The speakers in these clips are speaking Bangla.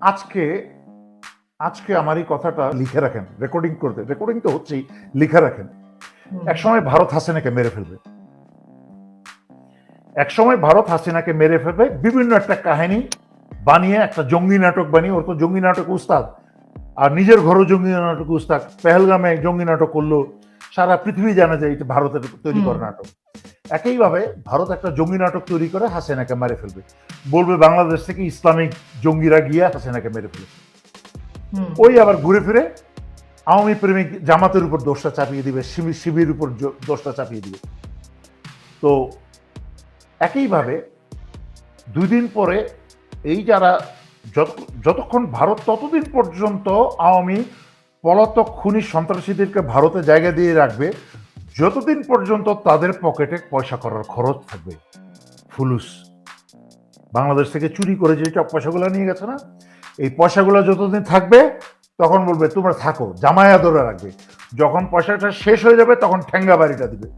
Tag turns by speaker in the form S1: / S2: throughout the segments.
S1: আজকে আজকে আমার এই কথাটা লিখে রাখেন রেকর্ডিং করতে রেকর্ডিং তো হচ্ছেই লিখে রাখেন। একসময় ভারত হাসিনাকে মেরে ফেলবে। একসময় ভারত হাসিনাকে মেরে ফেলবে বিভিন্ন একটা কাহিনী বানিয়ে একটা জঙ্গি নাটক বানিয়ে ওর তো জঙ্গি নাটক উস্তাদ। আর নিজের ঘরও জঙ্গি নাটক উস্তাদ। পেহেলগামে জঙ্গি নাটক করল সারা পৃথিবী জানা যায় এটা ভারতের তৈরি করা নাটক। একইভাবে ভারত একটা জঙ্গি নাটক তৈরি করে হাসিনাকে মেরে ফেলবে। বলবে বাংলাদেশ থেকে ইসলামিক জঙ্গিরা গিয়ে হাসিনাকে মেরে ফেলেছে ওই আবার ঘুরে ফিরে আওয়ামী প্রেমিক জামাতের উপর দোষটা চাপিয়ে দিবে শিবির শিবির উপর দোষটা চাপিয়ে দিবে। তো একইভাবে দুই দিন পরে এই যারা যতক্ষণ ভারত ততদিন পর্যন্ত আওয়ামী পলাতক খুনি সন্ত্রাসীদেরকে ভারতে জায়গা দিয়ে রাখবে যতদিন পর্যন্ত তাদের পকেটে পয়সা করার খরচ থাকবে, ফুলুস, বাংলাদেশ থেকে চুরি করে যে সব পয়সাগুলো নিয়ে গেছে না, এই পয়সাগুলো যতদিন থাকবে, তখন বলবে, তোমরা থাকো, জামায়া ধরে রাখবে। যখন পয়সাটা শেষ হয়ে যাবে, তখন ঠেঙ্গা বাড়িটা দিবে।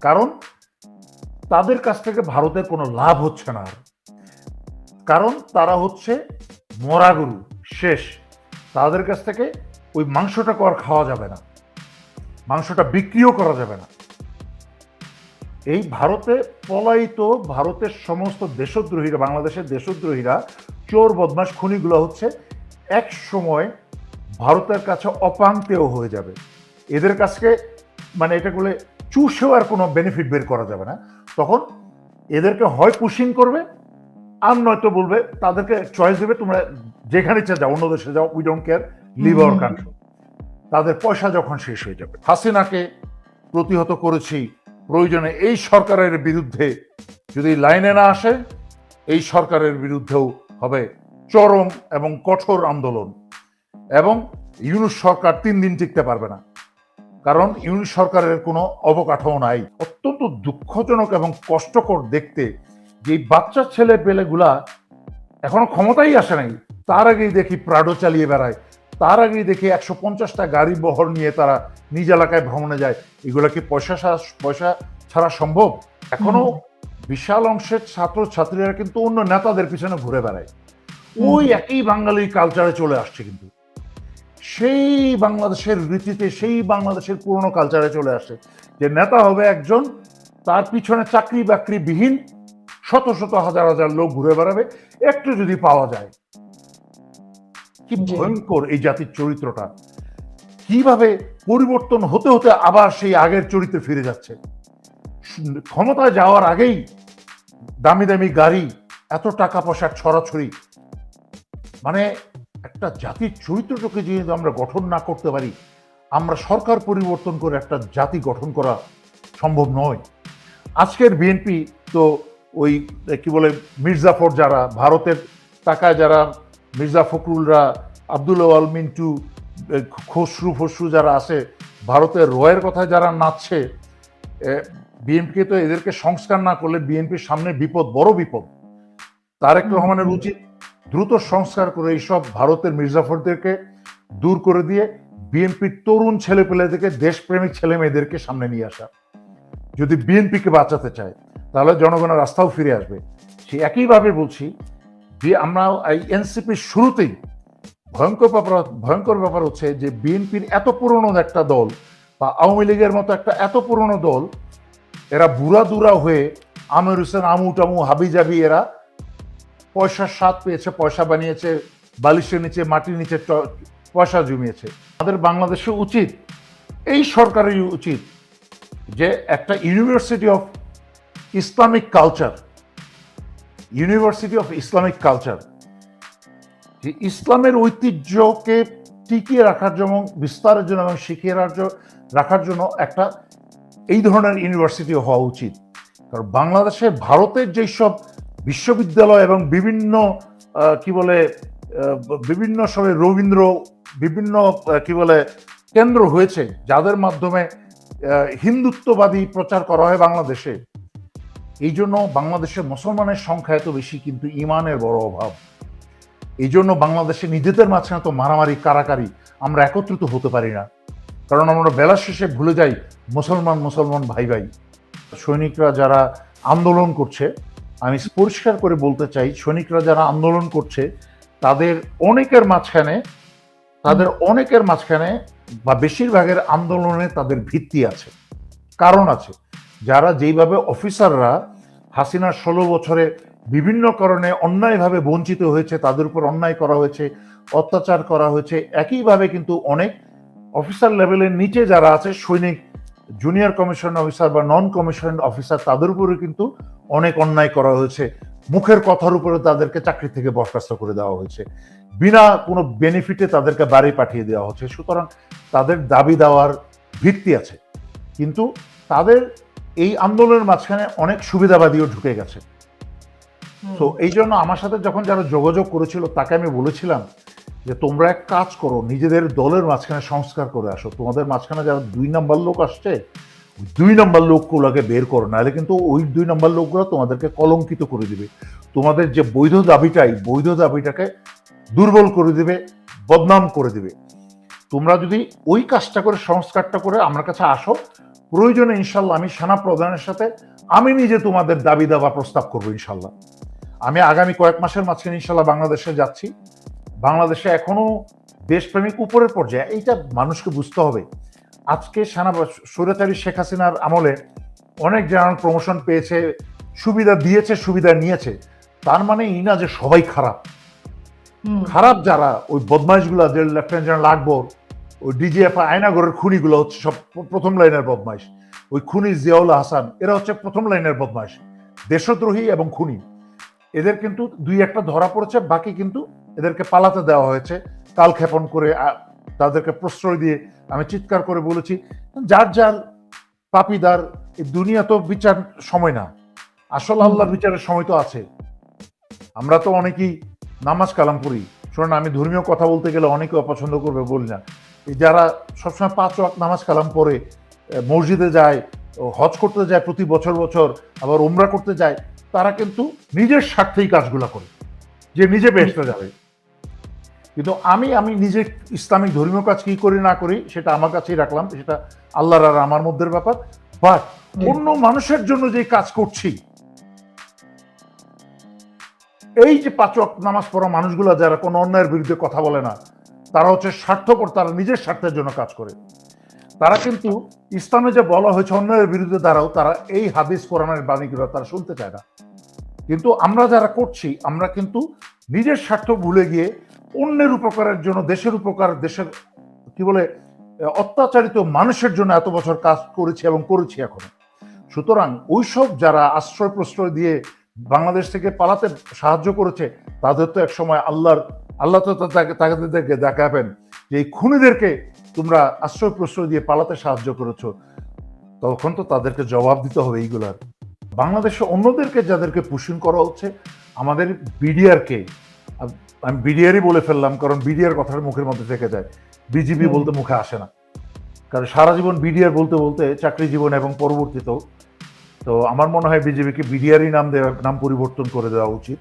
S1: কারণ, তাদের কাছ থেকে ভারতের কোনো লাভ হচ্ছে না আর। কারণ, তারা হচ্ছে মরা গরু, শেষ। তাদের কাছ থেকে ওই মাংসটা কর খাওয়া যাবে না। মাংসটা বিক্রিও করা যাবে না। এই ভারতে পলায়িত ভারতের সমস্ত দেশদ্রোহীরা বাংলাদেশের দেশদ্রোহীরা চোর বদমাস খুনিগুলো হচ্ছে এক সময় ভারতের কাছে অপাঙ্কেও হয়ে যাবে। এদের কাছে মানে এটা বলে চুষেও আর কোনো বেনিফিট বের করা যাবে না। তখন এদেরকে হয় পুশিং করবে আর নয়তো বলবে তাদেরকে চয়েস দেবে তোমরা যেখানে ইচ্ছা যাও অন্য দেশে যাও we don't care leave our country তাদের পয়সা যখন শেষ হয়ে যাবে। হাসিনাকে প্রতিহত করেছি প্রয়োজনে এই সরকারের বিরুদ্ধে। যদি লাইনে না আসে, এই সরকারের বিরুদ্ধেও হবে চরম এবং কঠোর আন্দোলন। এবং ইউনুস সরকার তিন দিন টিকতে পারবে না। কারণ ইউনিট সরকারের কোনো অবকাঠামো নাই। অত্যন্ত দুঃখজনক এবং কষ্টকর দেখতে। যে বাচ্চা ছেলে পেলেগুলা এখনও ক্ষমতাই আসে নাই, তার আগেই দেখি প্রাডো চালিয়ে বেড়ায়। তার আগেই দেখি একশো পঞ্চাশটা গাড়ি বহর নিয়ে তারা নিজ এলাকায় ভ্রমণে যায়। এগুলো কি পয়সা পয়সা ছাড়া সম্ভব?
S2: এখনও
S1: বিশাল অংশের ছাত্র ছাত্রীরা কিন্তু অন্য নেতাদের পিছনে ঘুরে বেড়ায়। ওই একই বাঙালি কালচারে চলে আসছে কিন্তু। সেই বাংলাদেশের রীতিতে সেই বাংলাদেশের পুরনো কালচারে চলে আসে যে নেতা হবে একজন তার পিছনে চাকরি বাকরি বিহীন শত শত হাজার হাজার লোক ঘুরে বেড়াবে। একটু যদি পাওয়া যায় কি ভয়ঙ্কর এই জাতির চরিত্রটা। কীভাবে পরিবর্তন হতে হতে আবার সেই আগের চরিত্রে ফিরে যাচ্ছে? ক্ষমতায় যাওয়ার আগেই দামি দামি গাড়ি এত টাকা পয়সার ছড়াছড়ি। মানে একটা জাতির চরিত্রটাকে যদি আমরা গঠন না করতে পারি আমরা সরকার পরিবর্তন করে একটা জাতি গঠন করা সম্ভব নয়। আজকের বিএনপি তো ওই কি বলে মির্জাফর যারা ভারতের টাকায় যারা মির্জা ফখরুলরা আব্দুল আল মিন্টু খসরু ফসরু যারা আছে ভারতের রয়ের কথায় যারা নাচছে বিএনপিকে তো এদেরকে সংস্কার না করলে বিএনপির সামনে বিপদ বড় বিপদ। তারেক
S2: হুম।
S1: রহমানের উচিত দ্রুত সংস্কার করে এইসব ভারতের মির্জাফরদেরকে দূর করে দিয়ে বিএনপির তরুণ ছেলেপেলেদেরকে দেশপ্রেমিক ছেলে মেয়েদেরকে সামনে নিয়ে আসা। যদি বিএনপিকে বাঁচাতে চায় তাহলে জনগণের রাস্তাও ফিরে আসবে। সে একইভাবে বলছি যে আমরা এই এনসিপির শুরুতেই ভয়ঙ্কর ব্যাপার ভয়ঙ্কর ব্যাপার হচ্ছে যে বিএনপির এত পুরনো একটা দল বা আওয়ামী লীগের মতো একটা এত পুরনো দল, এরা বুড়া দুরা হয়ে আমির হোসেন, আমু টামু, হাবি জাবি, এরা পয়সার স্বাদ পেয়েছে, পয়সা বানিয়েছে, বালিশের নিচে, মাটির নিচে পয়সা জমিয়েছে। আমাদের বাংলাদেশে উচিত, এই সরকারের উচিত যে একটা university of Islamic culture university of Islamic culture যে ইসলামের ঐতিহ্যকে টিকিয়ে রাখার জন্য, বিস্তারের জন্য এবং শিখিয়ে রাখার জন্য একটা এই ধরনের ইউনিভার্সিটি হওয়া উচিত। কারণ বাংলাদেশে ভারতের যেই সব বিশ্ববিদ্যালয় এবং বিভিন্ন কি বলে বিভিন্ন সময় রবীন্দ্র, বিভিন্ন কি বলে, কেন্দ্র হয়েছে, যাদের মাধ্যমে হিন্দুত্ববাদী প্রচার করা হয় বাংলাদেশে। এই জন্য বাংলাদেশের মুসলমানের সংখ্যা এত বেশি, কিন্তু ইমানের বড় অভাব। এই জন্য বাংলাদেশে নিজেদের মাঝখানে তো মারামারি, কারাকারি আমরা একত্রিত হতে পারি না। কারণ আমরা বেলা শেষে ভুলে যাই, মুসলমান মুসলমান, ভাই ভাই। সৈনিকরা যারা আন্দোলন করছে, আমি পরিষ্কার করে বলতে চাই, সৈনিকরা যারা আন্দোলন করছে, তাদের অনেকের মাঝখানে, তাদের অনেকের মাঝখানে বা বেশিরভাগের আন্দোলনে তাদের ভিত্তি আছে, কারণ আছে। যারা যেইভাবে অফিসাররা হাসিনার ষোলো বছরে বিভিন্ন কারণে অন্যায়ভাবে বঞ্চিত হয়েছে, তাদের উপর অন্যায় করা হয়েছে, অত্যাচার করা হয়েছে, একইভাবে কিন্তু অনেক অফিসার লেভেলের নিচে যারা আছে, সৈনিক জুনিয়র কমিশন অফিসার বা নন কমিশন অফিসার তাদের উপরে কিন্তু অনেক অন্যায় করা হয়েছে। মুখের কথার উপরে তাদেরকে চাকরি থেকে বরখাস্ত করে দেওয়া হয়েছে। বিনা কোনো বেনিফিটে তাদেরকে বাড়ি পাঠিয়ে দেওয়া হচ্ছে। সুতরাং তাদের দাবি দেওয়ার ভিত্তি আছে। কিন্তু তাদের এই আন্দোলনের মাঝখানে অনেক সুবিধাবাদীও ঢুকে গেছে। তো এই জন্য আমার সাথে যখন যারা যোগাযোগ করেছিল তাকে আমি বলেছিলাম যে তোমরা এক কাজ করো নিজেদের দলের মাঝখানে সংস্কার করে আসো। তোমাদের মাঝখানে যারা দুই নাম্বার লোক আসছে দুই নাম্বার লোকগুলোকে বের করো। নাহলে কিন্তু ওই দুই নাম্বার লোকগুলো তোমাদেরকে কলঙ্কিত করে দিবে। তোমাদের যে বৈধ দাবিটাই বৈধ দাবিটাকে দুর্বল করে দিবে বদনাম করে দিবে। তোমরা যদি ওই কাজটা করে সংস্কারটা করে আমার কাছে আসো প্রয়োজনে ইনশাল্লাহ আমি সেনা প্রধানের সাথে আমি নিজে তোমাদের দাবি দেওয়া প্রস্তাব করব ইনশাল্লাহ। আমি আগামী কয়েক মাসের মাঝখানে ইনশাল্লাহ বাংলাদেশে যাচ্ছি। বাংলাদেশে এখনও দেশপ্রেমিক উপরের পর্যায়ে এইটা মানুষকে বুঝতে হবে। আজকে সেনা স্বৈরাচারী শেখ হাসিনার আমলে অনেক জেনারেল প্রমোশন পেয়েছে সুবিধা দিয়েছে সুবিধা নিয়েছে। তার মানে এই না যে সবাই খারাপ। খারাপ যারা ওই বদমাইশগুলো যে লেফটেন্যান্ট জেনারেল আকবর ওই ডিজিএফ আয়নাগরের খুনিগুলো হচ্ছে সব প্রথম লাইনের বদমাইশ। ওই খুনি জিয়াউল হাসান, এরা হচ্ছে প্রথম লাইনের বদমাইশ। দেশদ্রোহী এবং খুনি। এদের কিন্তু দুই একটা ধরা পড়েছে, বাকি কিন্তু এদেরকে পালাতে দেওয়া হয়েছে। কালক্ষেপণ করে তাদেরকে প্রশ্রয় দিয়ে আমি চিৎকার করে বলেছি, যার যার পাপিদার, এই দুনিয়া তো বিচার সময় না। আসল আল্লাহর বিচারের সময় তো আছে। আমরা তো অনেকেই নামাজ কালাম পড়ি। শোনেন আমি ধর্মীয় কথা বলতে গেলে অনেকে অপছন্দ করবে, বলি না। যারা সবসময় পাঁচ ওয়াক্ত নামাজ কালাম পড়ে মসজিদে যায় ও হজ করতে যায় প্রতি বছর বছর আবার উমরা করতে যায় তারা কিন্তু নিজের স্বার্থেই কাজগুলো করে যে নিজে বেসতে যাবে। কিন্তু আমি আমি নিজে ইসলামিক ধর্মীয় কাজ কি করি না করি সেটা আমার কাছেই রাখলাম সেটা আল্লাহর আর আমার মধ্যের ব্যাপার। বাট অন্য মানুষের জন্য যে কাজ করছি এই যে পাঁচ ওয়াক্ত নামাজ পড়া মানুষগুলো যারা কোনো অন্যায়ের বিরুদ্ধে কথা বলে না তারা হচ্ছে স্বার্থপর, তারা নিজের স্বার্থের জন্য কাজ করে। তারা কিন্তু ইসলামে যে বলা হয়েছে অন্যায়ের বিরুদ্ধে দাঁড়াও তারা এই হাদিস, কোরআনের বাণীগুলো তারা শুনতে চায় না। কিন্তু আমরা যারা করছি, আমরা কিন্তু নিজের স্বার্থ ভুলে গিয়ে অন্যের উপকারের জন্য, দেশের উপকার, দেশের, কি বলে, অত্যাচারিত মানুষের জন্য এত বছর কাজ করেছি এবং করেছি এখন। সুতরাং ওইসব যারা আশ্রয় প্রশ্রয় দিয়ে বাংলাদেশ থেকে পালাতে সাহায্য করেছে, তাদের তো এক সময় আল্লাহর আল্লাহ তো তাদেরকে দেখাবেন যে এই খুনিদেরকে তোমরা আশ্রয় প্রশ্রয় দিয়ে পালাতে সাহায্য করেছ। তখন তো তাদেরকে জবাব দিতে হবে এইগুলার বাংলাদেশে অন্যদেরকে যাদেরকে পুষিং করা হচ্ছে আমাদের বিডিআরকে আমি বিডিআরই বলে ফেললাম কারণ বিডিআর কথাটা মুখের মধ্যে থেকে যায়।
S2: হুম।
S1: বলতে মুখে আসে না। কারণ সারা জীবন বিডিআর বলতে বলতে চাকরি জীবন এবং পরবর্তীতেও তো আমার মনে হয় বিজেপিকে বিডিআরই নাম দেওয়া নাম পরিবর্তন করে দেওয়া উচিত।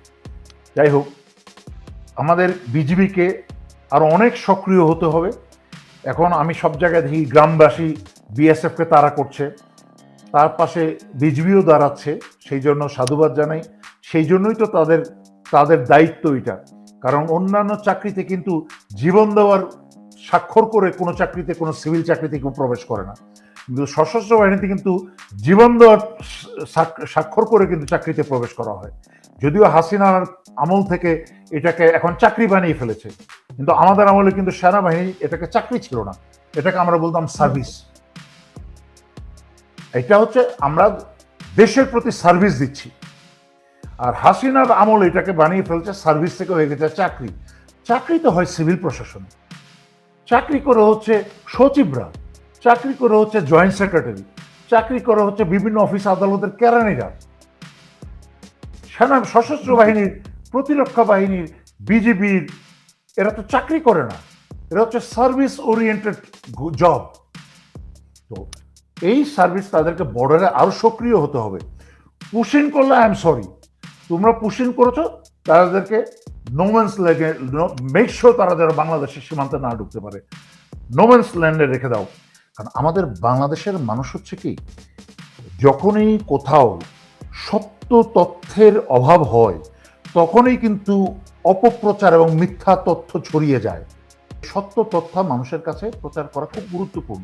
S1: যাই হোক আমাদের বিজিবিকে আরও অনেক সক্রিয় হতে হবে। এখন আমি সব জায়গায় দেখি গ্রামবাসী বিএসএফকে তারা করছে। তার পাশে বিজিবিও দাঁড়াচ্ছে, সেই জন্য সাধুবাদ জানাই। সেই জন্যই তো তাদের তাদের দায়িত্ব এটা। কারণ অন্যান্য চাকরিতে কিন্তু জীবন দেওয়ার স্বাক্ষর করে কোনো চাকরিতে কোনো সিভিল চাকরিতে কেউ প্রবেশ করে না। কিন্তু সশস্ত্র বাহিনীতে কিন্তু জীবন স্বাক্ষর করে কিন্তু চাকরিতে প্রবেশ করা হয়। যদিও হাসিনার আমল থেকে এটাকে এখন চাকরি বানিয়ে ফেলেছে, কিন্তু আমাদের আমলে কিন্তু সেনাবাহিনী এটাকে চাকরি ছিল না। এটাকে আমরা বলতাম সার্ভিস। এটা হচ্ছে আমরা দেশের প্রতি সার্ভিস দিচ্ছি। আর হাসিনার আমল এটাকে বানিয়ে ফেলছে, সার্ভিস থেকে হয়ে গেছে চাকরি। চাকরি তো হয় সিভিল প্রশাসনে। চাকরি করে হচ্ছে সচিবরা। চাকরি করে হচ্ছে জয়েন্ট সেক্রেটারি চাকরি করে হচ্ছে বিভিন্ন অফিস আদালতের কেরানিরা। সেনা সশস্ত্র বাহিনীর, প্রতিরক্ষা বাহিনীর, বিজিবির, এরা তো চাকরি করে না। এরা হচ্ছে সার্ভিস ওরিয়েন্টেড জব তো এই সার্ভিস তাদেরকে বর্ডারে আরও সক্রিয় হতে হবে। পুশিং করলে আই এম সরি তোমরা পুশিং করেছ, তাদেরকে নোমেন্স লেগে মেক শিওর তারা যেন বাংলাদেশের সীমান্তে না ঢুকতে পারে। নোমেন্স ল্যান্ডে রেখে দাও। কারণ আমাদের বাংলাদেশের মানুষ হচ্ছে কি, যখনই কোথাও সত্য তথ্যের অভাব হয়, তখনই কিন্তু অপপ্রচার এবং মিথ্যা তথ্য ছড়িয়ে যায়। সত্য তথ্য মানুষের কাছে প্রচার করা খুব গুরুত্বপূর্ণ।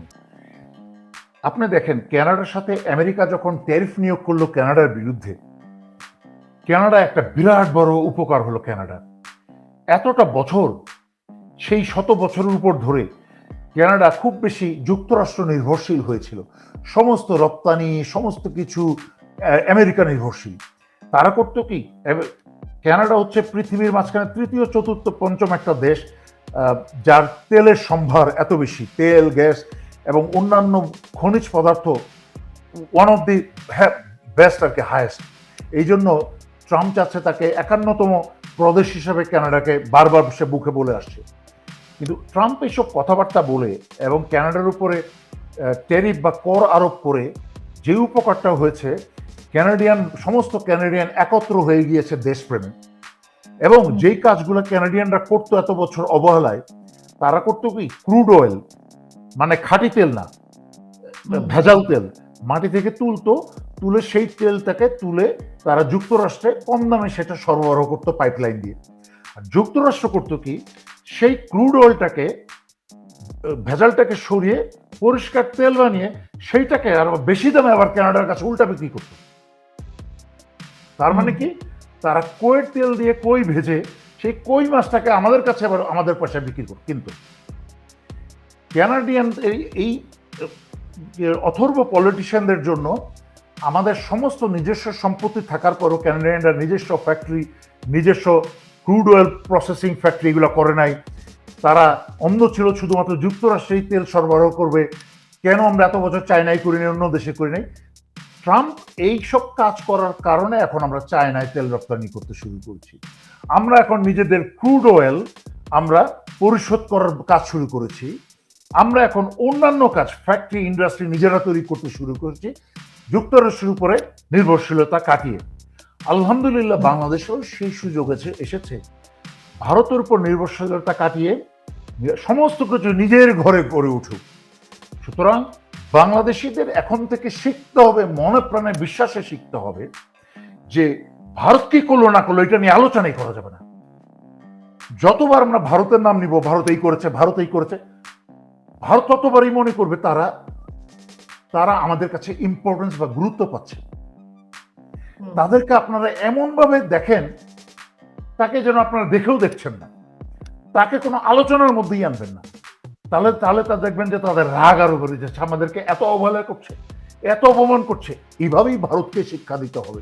S1: আপনি দেখেন কানাডার সাথে আমেরিকা যখন ট্যারিফ নিয়োগ করল কানাডার বিরুদ্ধে কানাডা একটা বিরাট বড় উপকার হলো কানাডার এতটা বছর, সেই শত বছরের উপর ধরে কানাডা খুব বেশি যুক্তরাষ্ট্র নির্ভরশীল হয়েছিল। সমস্ত রপ্তানি, সমস্ত কিছু আমেরিকা নির্ভরশীল। তারা করতো কি? কানাডা হচ্ছে পৃথিবীর মাঝখানে তৃতীয়, চতুর্থ, পঞ্চম একটা দেশ যার তেলের সম্ভার এত বেশি। তেল, গ্যাস এবং অন্যান্য খনিজ পদার্থ ওয়ান অফ দি বেস্ট আর কি হায়েস্ট এই জন্য ট্রাম্প চাচ্ছে তাকে একান্নতম প্রদেশ হিসেবে কানাডাকে বারবার সে বুকে বলে আসছে। কিন্তু ট্রাম্প এইসব কথাবার্তা বলে এবং কানাডার উপরে ট্যারিফ বা কর আরোপ করে যে উপকারটা হয়েছে ক্যানাডিয়ান সমস্ত ক্যানাডিয়ান একত্র হয়ে গিয়েছে দেশপ্রেমে। এবং যেই কাজগুলো ক্যানাডিয়ানরা করতো এত বছর অবহেলায়, তারা করতো কি? ক্রুড অয়েল মানে খাঁটি তেল না, ভেজাল তেল। মাটি থেকে তুলতো, তুলে সেই তেলটাকে তুলে তারা যুক্তরাষ্ট্রে কম দামে সেটা সরবরাহ করতো পাইপলাইন দিয়ে। আর যুক্তরাষ্ট্র করতো কি? সেই ক্রুড অয়েলটাকে ভেজালটাকে সরিয়ে পরিষ্কার তেল বানিয়ে সেইটাকে আর বেশি দামে আবার কানাডার কাছে উল্টা বিক্রি করত। তার মানে কি? তারা কইয়ের তেল দিয়ে কই ভেজে সেই কই মাছটাকে আমাদের কাছে আবার আমাদের পয়সা বিক্রি করতো। কিন্তু ক্যানাডিয়ান এই অথর্ব পলিটিশিয়ানদের জন্য আমাদের সমস্ত নিজস্ব সম্পত্তি থাকার পরও ক্যানাডিয়ানরা নিজস্ব ফ্যাক্টরি নিজস্ব ক্রুড অয়েল প্রসেসিং ফ্যাক্টরি এগুলো করে নাই। তারা অন্য ছিল, শুধুমাত্র যুক্তরাষ্ট্রেই তেল সরবরাহ করবে। কেন আমরা এত বছর চায়নায় করি নাই অন্য দেশে করি নাই ট্রাম্প এইসব কাজ করার কারণে এখন আমরা চায়নায় তেল রপ্তানি করতে শুরু করছি। আমরা এখন নিজেদের ক্রুড অয়েল আমরা পরিশোধ করার কাজ শুরু করেছি। আমরা এখন অন্যান্য কাজ, ফ্যাক্টরি, ইন্ডাস্ট্রি নিজেরা তৈরি করতে শুরু করেছি। যুক্তরাষ্ট্রের উপরে নির্ভরশীলতা কাটিয়ে। আলহামদুলিল্লাহ বাংলাদেশেও সেই সুযোগ এসে এসেছে। ভারতের উপর নির্ভরশীলতা কাটিয়ে সমস্ত কিছু নিজের ঘরে গড়ে উঠুক। সুতরাং বাংলাদেশিদের এখন থেকে শিখতে হবে, মনে প্রাণে বিশ্বাসে শিখতে হবে যে ভারত কি করল, না করল, এটা নিয়ে আলোচনাই করা যাবে না। যতবার আমরা ভারতের নাম নিব ভারত এই করেছে ভারত এই করেছে, ভারত ততবারই মনে করবে তারা তারা আমাদের কাছে ইম্পর্টেন্স বা গুরুত্ব পাচ্ছে। তাদেরকে আপনারা এমন ভাবে দেখেন, তাকে যেন আপনারা দেখেও দেখছেন না। তাকে কোনো আলোচনার মধ্যেই আনবেন না। তাহলে তাহলে তা দেখবেন যে তাদের রাগ আরও বেড়ে যাচ্ছে। আমাদেরকে এত অবহেলা করছে, এত অপমান করছে। এইভাবেই ভারতকে শিক্ষা দিতে হবে।